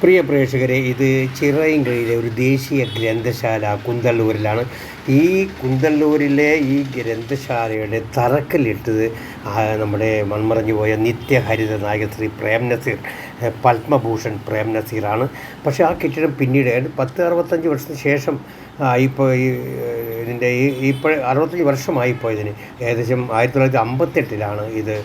പ്രിയ പ്രേക്ഷകരെ ഇത് ചിറയിൻകഴിയിലെ ഒരു ദേശീയ ഗ്രന്ഥശാല കുന്തല്ലൂരിലാണ് ഈ കുന്തല്ലൂരിലെ ഈ ഗ്രന്ഥശാലയുടെ തറക്കല്ലിട്ടത് നമ്മുടെ മൺമറഞ്ഞു പോയ നിത്യഹരിത നായക ശ്രീ പ്രേം നസീർ പത്മഭൂഷൺ പ്രേം നസീറാണ് പക്ഷേ ആ കെട്ടിടം പിന്നീട് പത്ത് അറുപത്തഞ്ച് വർഷത്തിന് ശേഷം ഇപ്പോൾ ഇതിന്റെ ഈ ഇപ്പോൾ അറുപത്തഞ്ച് വർഷമായിപ്പോൾ ഇതിന് ഏകദേശം ആയിരത്തി തൊള്ളായിരത്തി അമ്പത്തെട്ടിലാണ് ഇത്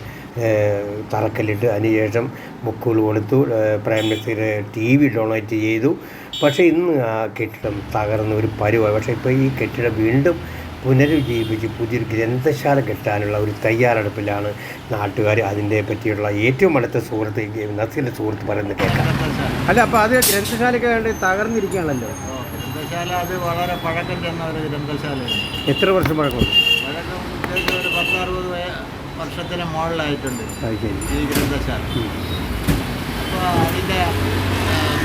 തറക്കല്ലിട്ട് അതിനുശേഷം ബുക്കുകൾ കൊടുത്തു prime minister T V donate ചെയ്തു. പക്ഷേ ഇന്ന് ആ കെട്ടിടം തകർന്ന ഒരു പരുവായി. പക്ഷേ ഇപ്പോൾ ഈ കെട്ടിടം വീണ്ടും പുനരുജ്ജീവിപ്പിച്ച് പുതിയൊരു ഗ്രന്ഥശാല കെട്ടാനുള്ള ഒരു തയ്യാറെടുപ്പിലാണ് നാട്ടുകാർ അതിന്റെ പറ്റിയുള്ള ഏറ്റവും അടുത്ത സുഹൃത്ത് നസീലെ സുഹൃത്ത് പറയുന്നത് കേൾക്കാം. അല്ല അപ്പോൾ അത് ഗ്രന്ഥശാലയ്ക്ക് വേണ്ടി തകർന്നിരിക്കുകയാണല്ലോ. ഗ്രന്ഥശാല അത് വളരെ പഴക്കം ചെന്ന ഒരു ഗ്രന്ഥശാലയാണ്. എത്ര വർഷം പഴക്കം പഴക്കം ഒരു പത്തറുപത് വയ- വർഷത്തിന് മുകളിലായിട്ടുണ്ട് ഈ ഗ്രന്ഥശാല. അപ്പോൾ അതിന്റെ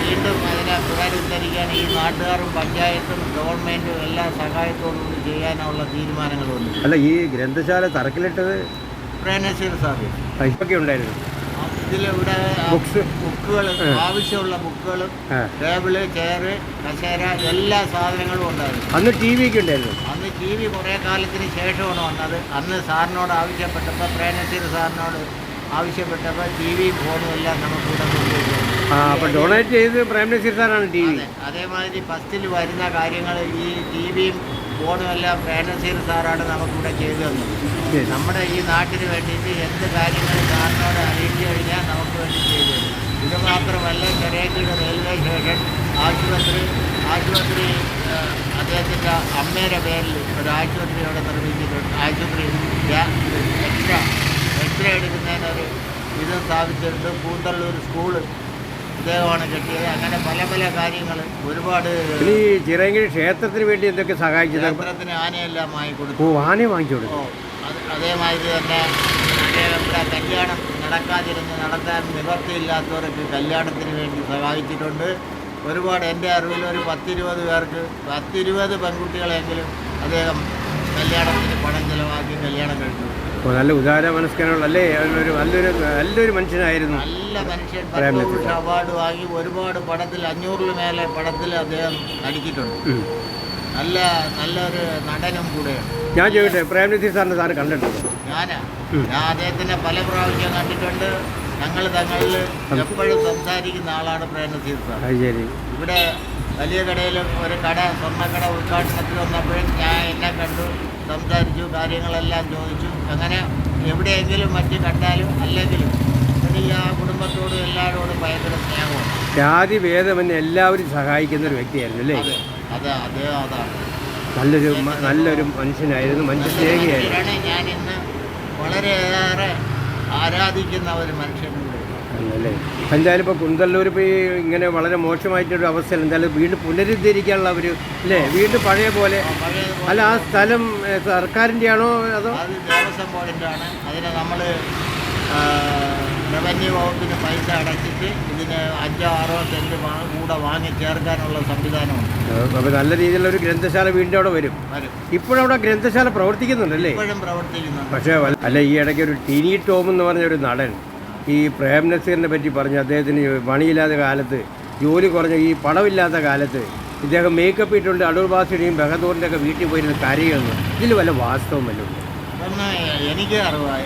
വീണ്ടും അതിനെ പുനരുദ്ധരിക്കാൻ ഈ നാട്ടുകാരും പഞ്ചായത്തും ഗവൺമെന്റും എല്ലാ സഹായത്തോടുകൂടി ചെയ്യാനുള്ള തീരുമാനങ്ങളുണ്ട്. അല്ല ഈ ഗ്രന്ഥശാല തറക്കിലിട്ടത് പ്രേനശീൽ ഇപ്പൊക്കെ ഉണ്ടായിരുന്നു. ഇതിലിവിടെ ബുക്സ് ബുക്കുകൾ ആവശ്യമുള്ള ബുക്കുകളും ടേബിൾ ചെയറ് കസേര എല്ലാ സാധനങ്ങളും ഉണ്ടായിരുന്നു. അന്ന് ടി വി ഒക്കെ ഉണ്ടായിരുന്നു. ടി വി കുറേ കാലത്തിന് ശേഷമാണ് വന്നത്. അന്ന് സാറിനോട് ആവശ്യപ്പെട്ടപ്പോൾ പ്രേനസീർ സാറിനോട് ആവശ്യപ്പെട്ടപ്പോൾ ടി വി ഫോണും എല്ലാം കൊണ്ടുവരും ആ അപ്പോൾ ഡൊണേറ്റ് ചെയ്ത് പ്രേം നസീർ സാറാണ് ടി വി. അതേമാതിരി ഫസ്റ്റിൽ വരുന്ന കാര്യങ്ങൾ ഈ ടി വിയും ഫോണും എല്ലാം പ്രേനസീർ സാറാണ് നമുക്കിവിടെ ചെയ്തു തന്നത്. നമ്മുടെ ഈ നാട്ടിന് വേണ്ടിയിട്ട് എന്ത് കാര്യങ്ങൾ സാറിനോട് അറിയിച്ചു കഴിഞ്ഞാൽ നമുക്ക് വേണ്ടി ചെയ്തു തരും. ഇത് മാത്രമല്ല ചെറിയ റെയിൽവേ സ്റ്റേഷൻ ആശുപത്രി ആശുപത്രി അദ്ദേഹത്തിന്റെ അമ്മയുടെ പേരിൽ ഒരു ആശുപത്രി അവിടെ നിർമ്മിച്ചിട്ടുണ്ട്. ആശുപത്രി എക്സ്ട്രാ എക്സ്റേ എടുക്കുന്നതിനൊരു ഇത് സ്ഥാപിച്ചിട്ടുണ്ട്. പൂന്തള്ളൂർ സ്കൂൾ ഇദ്ദേഹമാണ് കെട്ടിയത്. അങ്ങനെ പല പല കാര്യങ്ങൾ ഒരുപാട് ഈ ചിറയങ്കിഴി ക്ഷേത്രത്തിന് വേണ്ടി എന്തൊക്കെ സഹായിച്ചു ക്ഷേത്രത്തിന് ആനയെല്ലാം വാങ്ങി കൊടുത്തു. ഓ ആനയെ വാങ്ങിച്ചു കൊടുത്തു. അതേമാതിരി തന്നെ ഇവിടെ കല്യാണം നടക്കാതിരുന്ന് നടത്താൻ നിവർത്തിയില്ലാത്തവർക്ക് കല്യാണത്തിന് വേണ്ടി സഹായിച്ചിട്ടുണ്ട്. ഒരുപാട് എന്റെ അറിവിൽ ഒരു പത്തിരുപത് പേർക്ക് പത്തിരുപത് പെൺകുട്ടികളെങ്കിലും അദ്ദേഹം കല്യാണത്തിന് പണം ചിലവാക്കി കല്യാണം കഴിച്ചു. നല്ല ഉദാര മനസ്കനുള്ള അല്ലേ? ഒരു നല്ലൊരു നല്ലൊരു മനുഷ്യനായിരുന്നു. നല്ല മനുഷ്യൻ. അവാർഡ് വാങ്ങി ഒരുപാട് പടത്തിൽ അഞ്ഞൂറിൽ മേലെ പടത്തിൽ അദ്ദേഹം നടിച്ചിട്ടുണ്ട്. നല്ല നല്ലൊരു നടനും കൂടെയാണ്. ഞാൻ ചോദിക്കട്ടെ പ്രേമനിധി സാറിന് സാറിനെ സാറ് കണ്ടിട്ടുണ്ട്? ഞാനാ? ഞാൻ അദ്ദേഹത്തിനെ പല പ്രാവശ്യം കണ്ടിട്ടുണ്ട്. ഞങ്ങൾ തങ്ങളിൽ എപ്പോഴും സംസാരിക്കുന്ന ആളാണ് സാർ ഇവിടെ വലിയ കടയിൽ ഒരു കട സ്വർണക്കട ഉദ്ഘാടനത്തിൽ വന്നപ്പോഴും ഞാൻ എന്നെ കണ്ടു സംസാരിച്ചു കാര്യങ്ങളെല്ലാം ചോദിച്ചു. അങ്ങനെ എവിടെയെങ്കിലും മറ്റ് കണ്ടാലും അല്ലെങ്കിലും എനിക്ക് ആ കുടുംബത്തോടും എല്ലാവരോടും ഭയങ്കര സ്നേഹമാണ്. ജാതി ഭേദമെന്ന് എല്ലാവരും സഹായിക്കുന്ന ഒരു വ്യക്തിയായിരുന്നു അല്ലേ? അതെ അതെ അതാണ്. നല്ലൊരു നല്ലൊരു മനുഷ്യനായിരുന്നു മനുഷ്യ സ്നേഹിയായിരുന്നു. ഞാൻ ഇന്ന് വളരെയേറെ ആരാധിക്കുന്ന ഒരു മനുഷ്യനുണ്ട്. അല്ലേ എന്തായാലും ഇപ്പോൾ കുന്തല്ലൂർ ഇപ്പോൾ ഈ ഇങ്ങനെ വളരെ മോശമായിട്ടൊരു അവസ്ഥയിൽ എന്തായാലും വീണ്ടും പുനരുദ്ധരിക്കാനുള്ള ഒരു അല്ലേ? വീണ്ടും പഴയ പോലെ. അല്ല ആ സ്ഥലം സർക്കാരിന്റെ സർക്കാരിന്റെ ആണോ അതോ? അത് ദേവസ്വം ബോർഡിന്റെ ആണ് അതിന് നമ്മൾ റവന്യൂ വകുപ്പിന് പൈസ അടച്ചിട്ട് ഇതിന് അഞ്ചോ ആറോ സെന്റ് വാ- കൂടെ വാങ്ങി ചേർക്കാനുള്ള സംവിധാനമുണ്ട്. അപ്പോൾ നല്ല രീതിയിലുള്ള ഒരു ഗ്രന്ഥശാല വീണ്ടും അവിടെ വരും. ഇപ്പോഴവിടെ ഗ്രന്ഥശാല പ്രവർത്തിക്കുന്നുണ്ടല്ലേ? പക്ഷേ അല്ല ഈ ഇടയ്ക്ക് ഒരു ടിനി ടോം എന്ന് പറഞ്ഞ ഒരു നടൻ ഈ പ്രേം നസീറിനെ പറ്റി പറഞ്ഞു. അദ്ദേഹത്തിന് പണിയില്ലാത്ത കാലത്ത് ജോലി കുറഞ്ഞ ഈ പണമില്ലാത്ത കാലത്ത് ഇദ്ദേഹം മേക്കപ്പ് ഇട്ടുണ്ട് അടൂർ ബാസിയുടെയും ബഹദൂറിന്റെ ഒക്കെ വീട്ടിൽ പോയിരുന്ന കരയുന്നു ഇതിൽ വല്ല വാസ്തവം വല്ലതും ഉണ്ടോ? എനിക്ക് അറിവായി